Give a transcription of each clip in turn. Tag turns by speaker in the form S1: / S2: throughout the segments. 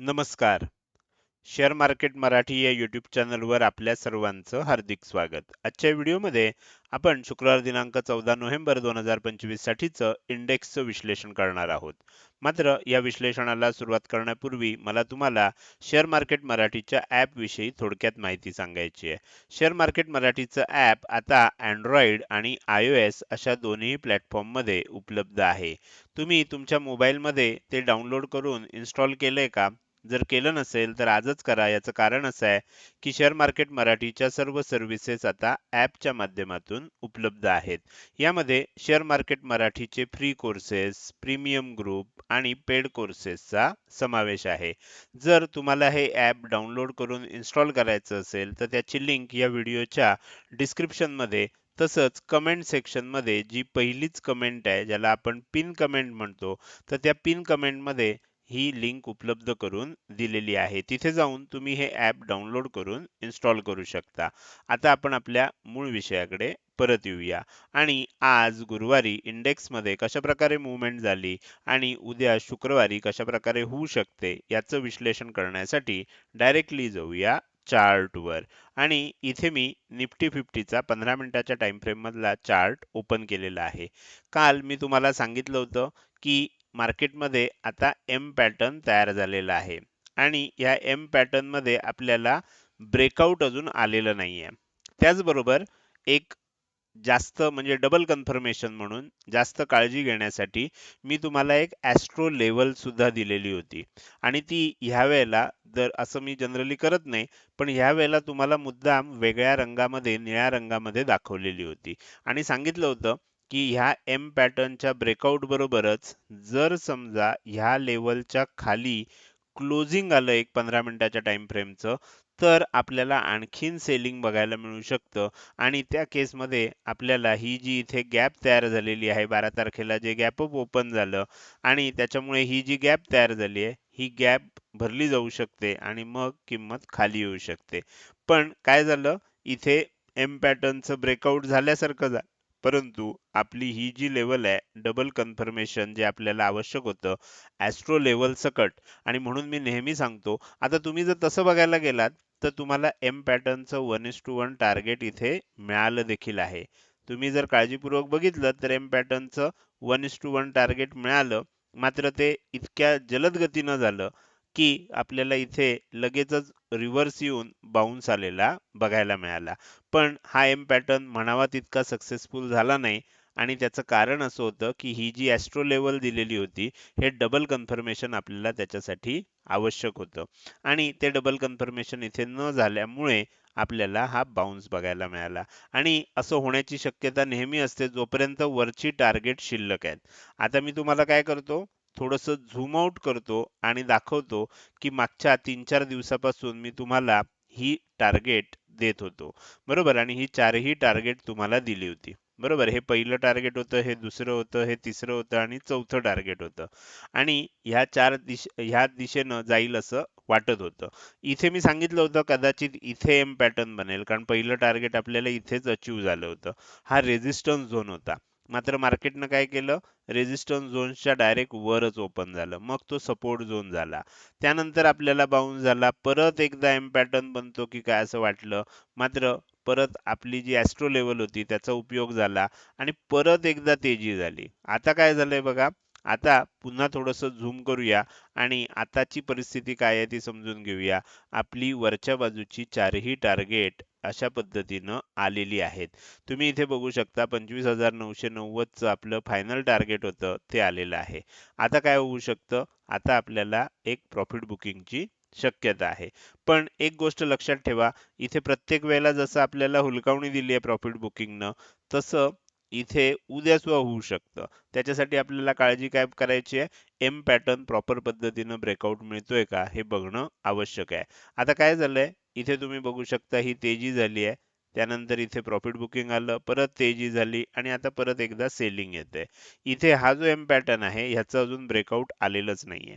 S1: नमस्कार. Share market Marathi या YouTube चॅनलवर आपल्या सर्वांचं हार्दिक स्वागत. आजच्या व्हिडिओमध्ये आपण शुक्रवार दिनांक चौदा नोव्हेंबर दोन हजार पंचवीस साठीचं इंडेक्सचं विश्लेषण करणार आहोत. मात्र या विश्लेषणाला सुरुवात करण्यापूर्वी मला तुम्हाला शेअर मार्केट मराठीच्या ॲपविषयी थोडक्यात माहिती सांगायची आहे. शेअर मार्केट मराठीचं ॲप आता अँड्रॉइड आणि आय ओ एस अशा दोन्ही प्लॅटफॉर्ममध्ये उपलब्ध आहे. तुम्ही तुमच्या मोबाईलमध्ये ते डाउनलोड करून इन्स्टॉल केलंय का? जर केलं नसेल तर आजच करा. याचं कारण असं आहे की शेअर मार्केट मराठीच्या सर्व सर्व्हिसेस आता ॲपच्या माध्यमातून उपलब्ध आहेत. यामध्ये शेअर मार्केट मराठीचे फ्री कोर्सेस प्रीमियम ग्रुप आणि पेड कोर्सेसचा समावेश आहे. जर तुम्हाला हे ॲप डाउनलोड करून इन्स्टॉल करायचं असेल तर त्याची लिंक या व्हिडिओच्या डिस्क्रिप्शनमध्ये तसंच कमेंट सेक्शनमध्ये जी पहिलीच कमेंट आहे ज्याला आपण पिन कमेंट म्हणतो तर त्या पिन कमेंटमध्ये ही लिंक उपलब्ध करून दिलेली आहे. तिथे जाऊन तुम्ही हे ॲप डाउनलोड करून इन्स्टॉल करू शकता. आता आपण आपल्या मूळ विषयाकडे परत येऊया. आणि आज गुरुवारी इंडेक्समध्ये कशा प्रकारे मुवमेंट झाली आणि उद्या शुक्रवारी कशा प्रकारे होऊ शकते याचं विश्लेषण करण्यासाठी डायरेक्टली जाऊया चार्टवर आणि इथे मी निफ्टी फिफ्टीचा पंधरा मिनिटाच्या टाईम फ्रेम मधला चार्ट ओपन केलेला आहे. काल मी तुम्हाला सांगितलं होतं की मार्केटमध्ये आता एम पॅटर्न तयार झालेला आहे. आणि या एम पॅटर्नमध्ये आपल्याला ब्रेकआउट अजून आलेलं नाहीये. त्याचबरोबर एक जास्त म्हणजे डबल कन्फर्मेशन म्हणून जास्त काळजी घेण्यासाठी मी तुम्हाला एक ॲस्ट्रो लेवल सुद्धा दिलेली होती. आणि ती ह्या वेळेला जर असं मी जनरली करत नाही पण ह्या वेळेला तुम्हाला मुद्दाम वेगळ्या रंगामध्ये निळ्या रंगामध्ये दाखवलेली होती. आणि सांगितलं होतं की ह्या एम पॅटर्नच्या ब्रेकआउट बरोबरच जर समजा ह्या लेवलच्या खाली क्लोजिंग आलं एक पंधरा मिनिटाच्या टाइम फ्रेमचं तर आपल्याला आणखीन सेलिंग बघायला मिळू शकतं. आणि त्या केसमध्ये आपल्याला ही जी इथे गॅप तयार झालेली आहे बारा तारखेला जे गॅप अप ओपन झालं आणि त्याच्यामुळे ही जी गॅप तयार झाली आहे ही गॅप भरली जाऊ शकते आणि मग किंमत खाली येऊ शकते. पण काय झालं? इथे एम पॅटर्नचं ब्रेकआउट झाल्यासारखं झालं परंतु आपली ही जी लेवल आहे डबल कन्फर्मेशन जे आपल्याला आवश्यक होतं ॲस्ट्रो लेवल सकट. आणि म्हणून मी नेहमी सांगतो आता तुम्ही जर तसं बघायला गेलात तर तुम्हाला M पॅटर्नचं one is two one target इथे मिळालं देखील आहे. तुम्ही जर काळजीपूर्वक बघितलं तर M पॅटर्नचं one is two one target मिळालं मात्र ते इतक्या जलद गतीनं झालं की आपल्याला इथे लगेचच रिव्हर्स येऊन बाउन्स आलेला बघायला मिळाला. पण हा एम पॅटर्न म्हणावा तितका सक्सेसफुल झाला नाही आणि त्याचं कारण असं होतं की ही जी ॲस्ट्रो लेवल दिलेली होती हे डबल कन्फर्मेशन आपल्याला त्याच्यासाठी आवश्यक होतं. आणि ते डबल कन्फर्मेशन इथे न झाल्यामुळे आपल्याला हा बाउन्स बघायला मिळाला. आणि असं होण्याची शक्यता नेहमी असते जोपर्यंत वरची टार्गेट शिल्लक आहेत. आता मी तुम्हाला काय करतो? थोडंसं झूम आउट करतो आणि दाखवतो की मागच्या तीन चार दिवसापासून मी तुम्हाला ही टार्गेट देत होतो. बरोबर? आणि ही चारही टार्गेट तुम्हाला दिली होती. बरोबर? हे पहिलं टार्गेट होतं हे दुसरं होतं हे तिसरं होतं आणि चौथं टार्गेट होतं. आणि ह्या चार दिश ह्या दिशेनं जाईल असं वाटत होतं. इथे मी सांगितलं होतं कदाचित इथे एम पॅटर्न बनेल कारण पहिलं टार्गेट आपल्याला इथेच अचीव झालं होतं. हा रेझिस्टन्स झोन होता. मात्र मार्केटनं काय केलं? रेझिस्टन्स झोनच्या डायरेक्ट वरच ओपन झालं. मग तो सपोर्ट झोन झाला. त्यानंतर आपल्याला बाउन्स झाला. परत एकदा एम पॅटर्न बनतो की काय असं वाटलं? मात्र परत आपली जी ॲस्ट्रो लेवल होती त्याचा उपयोग झाला आणि परत एकदा तेजी झाली. आता काय झालंय बघा? आता पुन्हा थोडंसं झूम करूया आणि आताची परिस्थिती काय आहे ती समजून घेऊया. आपली वरच्या बाजूची चारही टार्गेट अशा पद्धतीनं आलेली आहेत. तुम्ही इथे बघू शकता पंचवीस हजार नऊशे नव्वदचं आपलं फायनल टार्गेट होतं ते आलेलं आहे. आता काय होऊ शकतं? आता आपल्याला एक प्रॉफिट बुकिंगची शक्यता आहे. पण एक गोष्ट लक्षात ठेवा इथे प्रत्येक वेळेला जसं आपल्याला हुलकावणी दिली आहे प्रॉफिट बुकिंगनं तसं इथे उद्या सुद्धा होऊ शकतं. त्याच्यासाठी आपल्याला काळजी काय करायची आहे? एम पॅटर्न प्रॉपर पद्धतीनं ब्रेकआउट मिळतोय का? हे बघणं आवश्यक आहे. आता काय झालंय? इथे तुम्ही बघू शकता ही तेजी झाली आहे. त्यानंतर इथे प्रॉफिट बुकिंग आलं परत तेजी झाली आणि आता परत एकदा सेलिंग येते इथे हा जो एम पॅटर्न आहे ह्याचं अजून ब्रेकआउट आलेलंच नाहीये.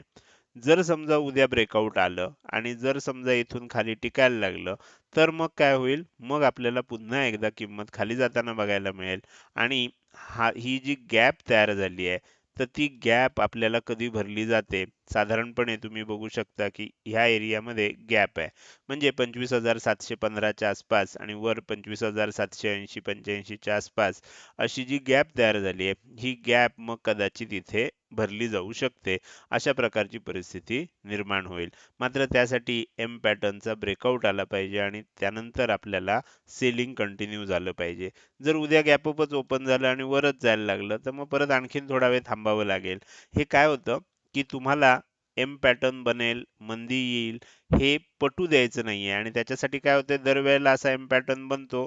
S1: जर समजा उद्या ब्रेकआउट आलं आणि जर समजा इथून खाली टिकायला लागलं तर मग काय होईल? मग आपल्याला पुन्हा एकदा किंमत खाली जाताना बघायला मिळेल. आणि हा ही जी गॅप तयार झाली आहे तर ती गॅप आपल्याला कधी भरली जाते? साधारणपणे तुम्ही बघू शकता की ह्या एरियामध्ये गॅप आहे. म्हणजे पंचवीस हजार सातशे पंधराच्या आसपास आणि वर पंचवीस हजार सातशे ऐंशी पंच्याऐंशीच्या आसपास अशी जी गॅप तयार झाली आहे ही गॅप मग कदाचित इथे भरली जाऊ शकते. अशा प्रकारची परिस्थिती निर्माण होईल. मात्र त्यासाठी एम पॅटर्नचा ब्रेकआउट आला पाहिजे आणि त्यानंतर आपल्याला सेलिंग कंटिन्यू झालं पाहिजे. जर उद्या गॅपअपच ओपन झालं आणि वरच जायला लागलं तर मग परत आणखीन थोडा वेळ थांबावं लागेल. हे काय होतं? की तुम्हाला एम पॅटर्न बनेल मंदी येईल हे पटू द्यायचं नाहीये. आणि त्याच्यासाठी काय होतं दरवेळेला असा एम पॅटर्न बनतो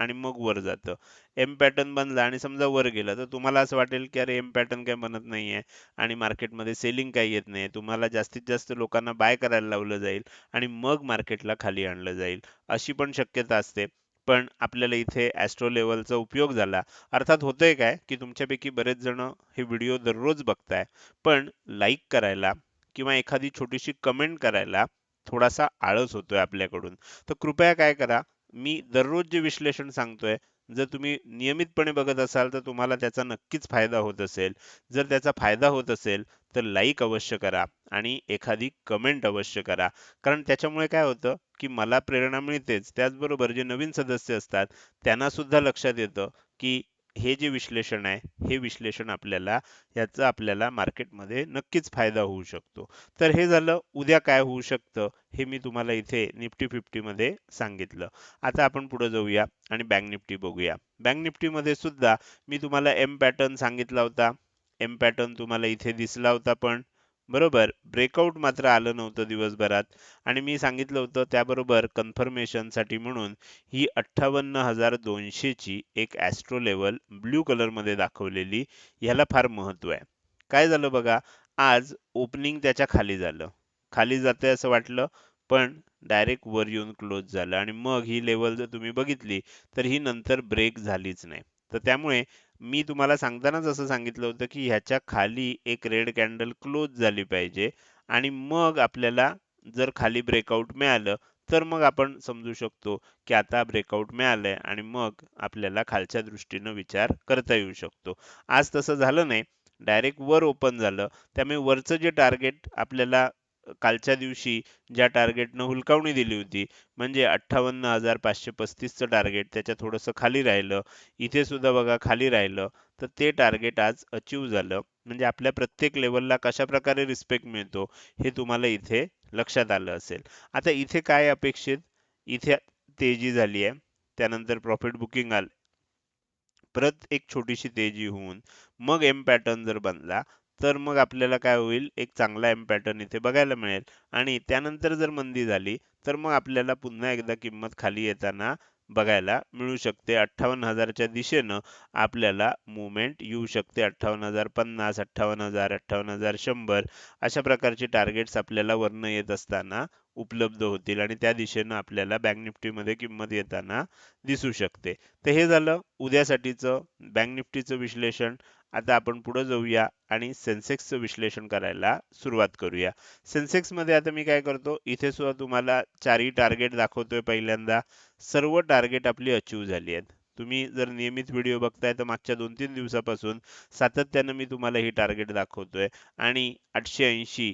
S1: आणि मग वर जातं. एम पॅटर्न बनला आणि समजा वर गेला तर तुम्हाला असं वाटेल की अरे एम पॅटर्न काय बनत नाहीये आणि मार्केटमध्ये सेलिंग काही येत नाही तुम्हाला जास्तीत जास्त लोकांना बाय करायला लावलं जाईल आणि मग मार्केटला खाली आणलं जाईल. अशी पण शक्यता असते. पण आपल्याला इथे ॲस्ट्रो लेवलचा उपयोग झाला. अर्थात होतंय काय की तुमच्यापैकी बरेच जण हे व्हिडिओ दररोज बघताय. पण लाईक करायला किंवा एखादी छोटीशी कमेंट करायला थोडासा आळस होतोय आपल्याकडून. तर कृपया काय करा मी दररोज जे विश्लेषण सांगतोय जर तुम्ही नियमितपणे बघत असाल तर तुम्हाला त्याचा नक्कीच फायदा होत असेल. जर त्याचा फायदा होत असेल तर लाईक अवश्य करा आणि एखादी कमेंट अवश्य करा. कारण त्याच्यामुळे काय होतं की मला प्रेरणा मिळतेच. त्याचबरोबर जे नवीन सदस्य असतात त्यांना सुद्धा लक्षात येतं की हे जे विश्लेषण आहे हे विश्लेषण आपल्याला याचा आपल्याला मार्केटमध्ये नक्कीच फायदा होऊ शकतो. तर हे झालं उद्या काय होऊ शकतं हे मी तुम्हाला इथे निफ्टी फिफ्टी मध्ये सांगितलं. आता आपण पुढे जाऊया आणि बँक निफ्टी बघूया. बँक निफ्टीमध्ये सुद्धा मी तुम्हाला एम पॅटर्न सांगितला होता. एम पॅटर्न तुम्हाला इथे दिसला होता पण. बरोबर. ब्रेकआउट मात्र आलं नव्हतं दिवसभरात. आणि मी सांगितलं होतं त्याबरोबर कन्फर्मेशनसाठी म्हणून ही अठ्ठावन्न हजार दोनशे ची एक ॲस्ट्रो लेवल ब्ल्यू कलरमध्ये दाखवलेली ह्याला फार महत्त्व आहे. काय झालं बघा आज ओपनिंग त्याच्याखाली झालं. खाली जाते असं वाटलं पण डायरेक्ट वर येऊन क्लोज झालं. आणि मग ही लेवल जर तुम्ही बघितली तर ही नंतर ब्रेक झालीच नाही. तर त्यामुळे मी तुम्हाला सांगतानाच असं सांगितलं होतं की ह्याच्या खाली एक रेड कॅन्डल क्लोज झाली पाहिजे आणि मग आपल्याला जर खाली ब्रेकआउट मिळालं तर मग आपण समजू शकतो की आता ब्रेकआउट मिळालंय आणि मग आपल्याला खालच्या दृष्टीनं विचार करता येऊ शकतो. आज तसं झालं नाही. डायरेक्ट वर ओपन झालं. त्यामुळे वरचं जे टार्गेट आपल्याला कालच्या दिवशी ज्या टार्गेटनं हुलकावणी दिली होती म्हणजे अठ्ठावन्न हजार पाचशे पस्तीसचं टार्गेट त्याच्या थोडंसं खाली राहिलं इथे सुद्धा बघा खाली राहिलं तर ते टार्गेट आज अचीव झालं. म्हणजे आपल्या प्रत्येक लेवलला कशा प्रकारे रिस्पेक्ट मिळतो हे तुम्हाला इथे लक्षात आलं असेल. आता इथे काय अपेक्षित? इथे तेजी झाली आहे. त्यानंतर प्रॉफिट बुकिंग आलं. परत एक छोटीशी तेजी होऊन मग एम पॅटर्न जर बनला तर मग आपल्याला काय होईल? एक चांगला एम पॅटर्न इथे बघायला मिळेल. आणि त्यानंतर जर मंदी झाली तर मग आपल्याला पुन्हा एकदा किंमत खाली येताना बघायला मिळू शकते. अठ्ठावन्न हजारच्या दिशेनं आपल्याला मुवमेंट येऊ शकते. अठ्ठावन्न हजार पन्नास अठ्ठावन्न हजार अठ्ठावन्न हजार शंभर अशा प्रकारचे टार्गेट्स आपल्याला वरनं येत असताना उपलब्ध होतील आणि त्या दिशेनं आपल्याला बँक निफ्टीमध्ये किंमत येताना दिसू शकते. तर हे झालं उद्यासाठीचं बँक निफ्टीचं विश्लेषण. आता आपण पुढे जाऊया आणि सेन्सेक्सचं विश्लेषण करायला सुरुवात करूया. सेन्सेक्समध्ये आता मी काय करतो इथे सुद्धा तुम्हाला चारही टार्गेट दाखवतोय पहिल्यांदा. सर्व टार्गेट आपली अचीव झाली आहेत. तुम्ही जर नियमित व्हिडिओ बघताय तर मागच्या दोन तीन दिवसापासून सातत्यानं मी तुम्हाला ही टार्गेट दाखवतोय. आणि आठशे ऐंशी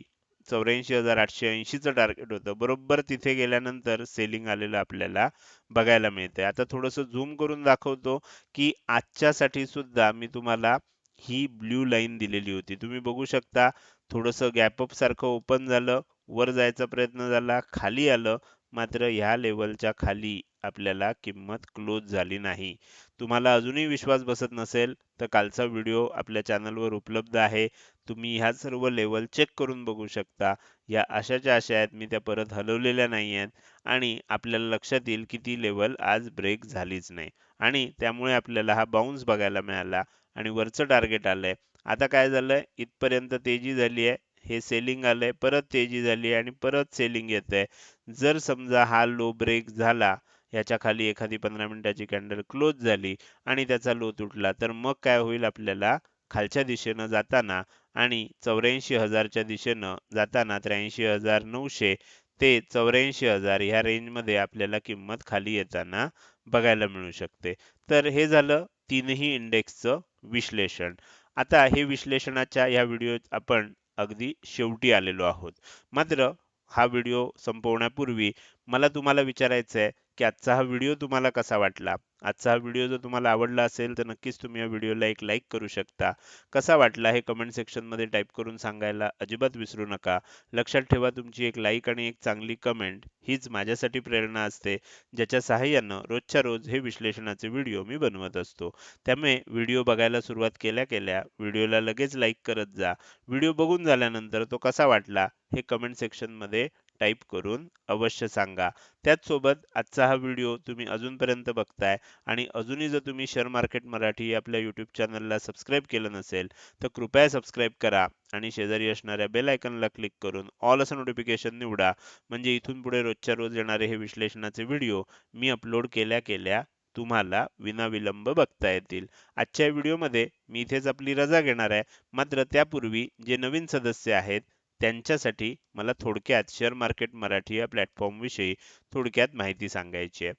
S1: चौऱ्याऐंशी हजार आठशे ऐंशीचं टार्गेट होतं. बरोबर तिथे गेल्यानंतर सेलिंग आलेलं आपल्याला बघायला मिळतंय. आता थोडंसं झूम करून दाखवतो की आजच्यासाठी सुद्धा मी तुम्हाला ही ब्ल्यू लाईन दिलेली होती. तुम्ही बघू शकता थोडस गॅपअप सारखं ओपन झालं वर जायचा प्रयत्न झाला खाली आलं मात्र ह्या लेवलच्या खाली आपल्याला किंमत क्लोज झाली नाही. तुम्हाला अजूनही विश्वास बसत नसेल तर कालचा व्हिडिओ आपल्या चॅनलवर उपलब्ध आहे. तुम्ही ह्या सर्व लेवल चेक करून बघू शकता. या अशाच्या अशा आहेत मी त्या परत हलवलेल्या नाही आहेत. आणि आपल्याला लक्षात येईल की ती लेवल आज ब्रेक झालीच नाही. आणि त्यामुळे आपल्याला हा बाउन्स बघायला मिळाला. आणि वरचं टार्गेट आलंय. आता काय झालंय? इथपर्यंत तेजी झाली आहे. हे सेलिंग आलंय. परत तेजी झाली आणि परत सेलिंग येत आहे जर समजा हा लो ब्रेक झाला याच्या खाली एखादी पंधरा मिनिटाची कॅन्डल क्लोज झाली आणि त्याचा लो तुटला तर मग काय होईल आपल्याला? खालच्या दिशेनं जाताना आणि चौऱ्याऐंशी हजारच्या दिशेनं जाताना त्र्याऐंशी हजार नऊशे ते चौऱ्याऐंशी हजार ह्या रेंजमध्ये आपल्याला किंमत खाली येताना बघायला मिळू शकते. तर हे झालं तीनही इंडेक्सचं विश्लेषण. आता हे विश्लेषणाच्या या व्हिडिओ आपण अगदी शेवटी आलेलो आहोत. मात्र हा व्हिडिओ संपवण्यापूर्वी मला तुम्हाला विचारायचं आहे की आजचा हा व्हिडिओ तुम्हाला कसा वाटला? आजचा हा व्हिडिओ जर तुम्हाला आवडला असेल तर नक्कीच तुम्ही या व्हिडिओला एक लाईक करू शकता. कसा वाटला हे कमेंट सेक्शनमध्ये टाईप करून सांगायला अजिबात विसरू नका. लक्षात ठेवा तुमची एक लाईक आणि एक चांगली कमेंट हीच माझ्यासाठी प्रेरणा असते ज्याच्या सहाय्यानं रोजच्या रोज हे विश्लेषणाचे व्हिडिओ मी बनवत असतो. त्यामुळे व्हिडिओ बघायला सुरुवात केल्या केल्या व्हिडिओला लगेच लाईक करत जा. व्हिडिओ बघून झाल्यानंतर तो कसा वाटला हे कमेंट सेक्शनमध्ये टाईप करून अवश्य सांगा. त्याच सोबत आजचा हा व्हिडिओ तुम्ही अजूनपर्यंत बघताय आणि अजूनही जर तुम्ही शेअर मार्केट मराठी आपल्या यूट्यूब चॅनलला सबस्क्राईब केलं नसेल तर कृपया सबस्क्राईब करा आणि शेजारी असणाऱ्या बेल आयकनला क्लिक करून ऑल असं नोटिफिकेशन निवडा. म्हणजे इथून पुढे रोजच्या रोज येणारे हे विश्लेषणाचे व्हिडिओ मी अपलोड केल्या केल्या तुम्हाला विनाविलंब बघता येतील. आजच्या व्हिडिओमध्ये मी इथेच आपली रजा घेणार आहे. मात्र त्यापूर्वी जे नवीन सदस्य आहेत त्यांच्यासाठी मला थोडक्यात शेअर मार्केट मराठी या प्लॅटफॉर्म विषयी थोडक्यात माहिती सांगायची आहे.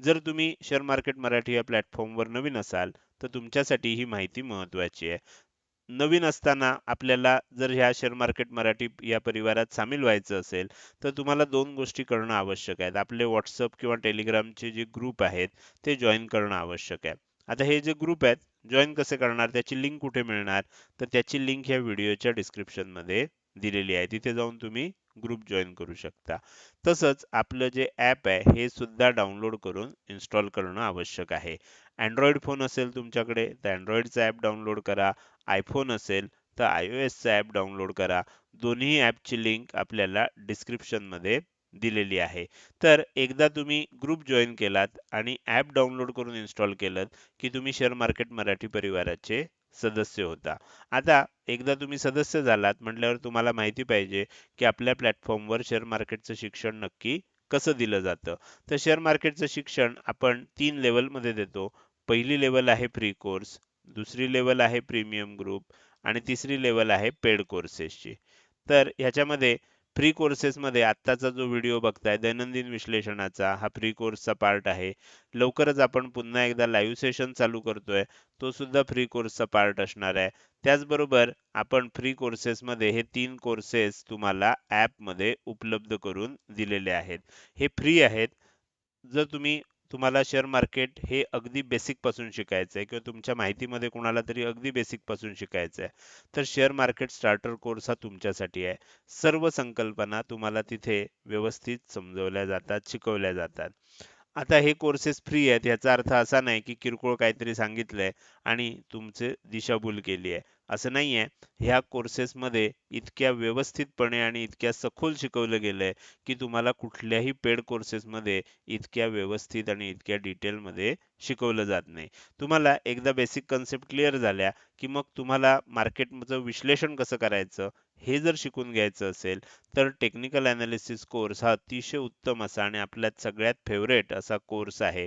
S1: जर तुम्ही शेअर मार्केट मराठी या प्लॅटफॉर्मवर नवीन असाल तर तुमच्यासाठी ही माहिती महत्वाची आहे. नवीन असताना आपल्याला जर ह्या शेअर मार्केट मराठी या परिवारात सामील व्हायचं असेल तर तुम्हाला दोन गोष्टी करणं आवश्यक आहे आपले व्हॉट्सअप किंवा टेलिग्रामचे जे ग्रुप आहेत ते जॉईन करणं आवश्यक आहे. आता हे जे ग्रुप आहेत जॉईन कसे करणार त्याची लिंक कुठे मिळणार तर त्याची लिंक ह्या व्हिडिओच्या डिस्क्रिप्शनमध्ये दिलेली आहे. तिथे जाऊन तुम्ही ग्रुप जॉईन करू शकता. तसंच आपलं जे ॲप आहे हे सुद्धा डाउनलोड करून इन्स्टॉल करणं आवश्यक आहे. अँड्रॉइड फोन असेल तुमच्याकडे तर अँड्रॉइडचं ॲप डाउनलोड करा. आयफोन असेल तर आय ओ एसचं ॲप डाउनलोड करा. दोन्ही ॲपची लिंक आपल्याला डिस्क्रिप्शनमध्ये दिलेली आहे. तर एकदा तुम्ही ग्रुप जॉईन केलात आणि ॲप डाउनलोड करून इन्स्टॉल केलं की तुम्ही शेअर मार्केट मराठी परिवाराचे सदस्य होता. आता एकदा तुम्ही सदस्य झालात म्हटल्यावर तुम्हाला माहिती पाहिजे की आपल्या प्लॅटफॉर्मवर शेअर मार्केटचं शिक्षण नक्की कसं दिलं जातं. तर शेअर मार्केटचं शिक्षण आपण तीन लेवलमध्ये देतो. पहिली लेवल आहे प्री कोर्स दुसरी लेवल आहे प्रीमियम ग्रुप आणि तिसरी लेवल आहे पेड कोर्सेसची तर ह्याच्यामध्ये फ्री कोर्सेसमध्ये आत्ताचा जो व्हिडिओ बघताय दैनंदिन विश्लेषणाचा हा फ्री कोर्सचा पार्ट आहे. लवकरच आपण पुन्हा एकदा लाईव्ह सेशन चालू करतोय. तो सुद्धा फ्री कोर्सचा पार्ट असणार आहे. त्याचबरोबर आपण फ्री कोर्सेसमध्ये हे तीन कोर्सेस तुम्हाला मध्ये उपलब्ध करून दिलेले आहेत. हे फ्री आहेत. जर तुम्ही तुम्हाला शेअर मार्केट हे अगदी बेसिकपासून शिकायचं आहे किंवा तुमच्या माहितीमध्ये कोणाला तरी अगदी बेसिकपासून शिकायचं आहे तर शेअर मार्केट स्टार्टर कोर्स हा तुमच्यासाठी आहे. सर्व संकल्पना तुम्हाला तिथे व्यवस्थित समजवल्या जातात शिकवल्या जातात. आता हे कोर्सेस फ्री आहेत. याचा अर्थ असा नाही की किरकोळ काहीतरी सांगितलंय आणि तुमचे दिशाभूल केली आहे. असं नाहीये. ह्या कोर्सेसमध्ये इतक्या व्यवस्थितपणे आणि इतक्या सखोल शिकवलं गेलंय की तुम्हाला कुठल्याही पेड कोर्सेसमध्ये इतक्या व्यवस्थित आणि इतक्या डिटेलमध्ये शिकवलं जात नाही. तुम्हाला एकदा बेसिक कन्सेप्ट क्लिअर झाल्या की मग तुम्हाला मार्केटचं विश्लेषण कसं करायचं हे जर शिकून घ्यायचं असेल तर टेक्निकल अनालिसिस कोर्स हा अतिशय उत्तम असा आणि आपल्यात सगळ्यात फेवरेट असा कोर्स आहे.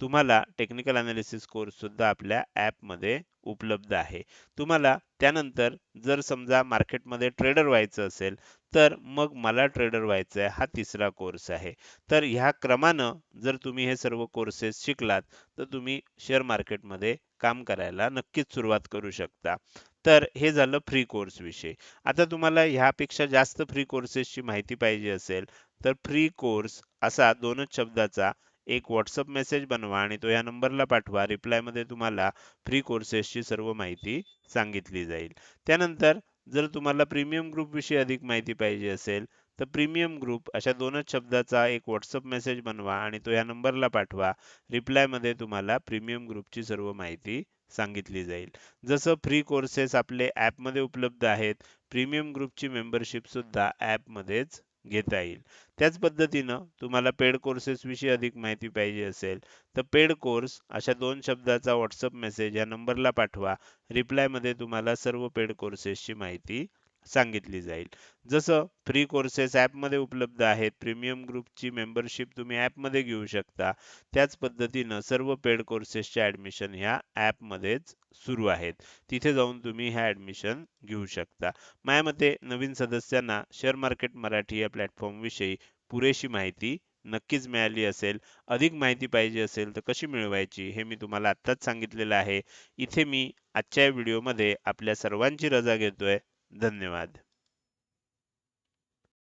S1: तुम्हाला टेक्निकल अनालिसिस कोर्स सुद्धा आपल्या ॲपमध्ये उपलब्ध आहे. तुम्हाला त्यानंतर जर समजा मार्केटमध्ये ट्रेडर व्हायचं असेल तर मग मला ट्रेडर व्हायचं आहे हा तिसरा कोर्स आहे. तर ह्या क्रमानं जर तुम्ही हे सर्व कोर्सेस शिकलात तर तुम्ही शेअर मार्केटमध्ये काम करायला नक्कीच सुरुवात करू शकता. तर हे झालं फ्री कोर्स विषयी. आता तुम्हाला ह्यापेक्षा जास्त फ्री कोर्सेसची माहिती पाहिजे असेल तर फ्री कोर्स असा दोनच शब्दाचा एक व्हॉट्सअप मेसेज बनवा आणि तो या नंबरला पाठवा. रिप्लायमध्ये तुम्हाला फ्री कोर्सेसची सर्व माहिती सांगितली जाईल. त्यानंतर जर तुम्हाला प्रीमियम ग्रुप विषयी अधिक माहिती पाहिजे असेल तर प्रीमियम ग्रुप अशा दोनच शब्दाचा एक व्हॉट्सअप मेसेज बनवा आणि तो या नंबरला पाठवा. रिप्लायमध्ये तुम्हाला प्रीमियम ग्रुपची सर्व माहिती सांगितली जाईल. जसं फ्री कोर्सेस आपले ॲपमध्ये उपलब्ध आहेत प्रीमियम ग्रुपची मेंबरशिप सुद्धा घेता येईल. त्याच पद्धतीनं तुम्हाला पेड कोर्सेसविषयी अधिक माहिती पाहिजे असेल तर पेड कोर्स अशा दोन शब्दाचा व्हॉट्सअप मेसेज या नंबरला पाठवा. रिप्लायमध्ये तुम्हाला सर्व पेड कोर्सेसची माहिती सांगितली जाईल. जसं फ्री कोर्सेस ॲपमध्ये उपलब्ध आहेत प्रीमियम ग्रुपची मेंबरशिप तुम्ही ॲपमध्ये घेऊ शकता. त्याच पद्धतीनं सर्व पेड कोर्सेसच्या ॲडमिशन ह्या ॲपमध्येच सुरू आहेत. तिथे जाऊन तुम्ही ह्या ॲडमिशन घेऊ शकता. माझ्या मते नवीन सदस्यांना शेअर मार्केट मराठी या प्लॅटफॉर्मविषयी पुरेशी माहिती नक्कीच मिळाली असेल. अधिक माहिती पाहिजे असेल तर कशी मिळवायची हे मी तुम्हाला आत्ताच सांगितलेलं आहे. इथे मी आजच्या व्हिडिओमध्ये आपल्या सर्वांची रजा घेतोय. धन्यवाद.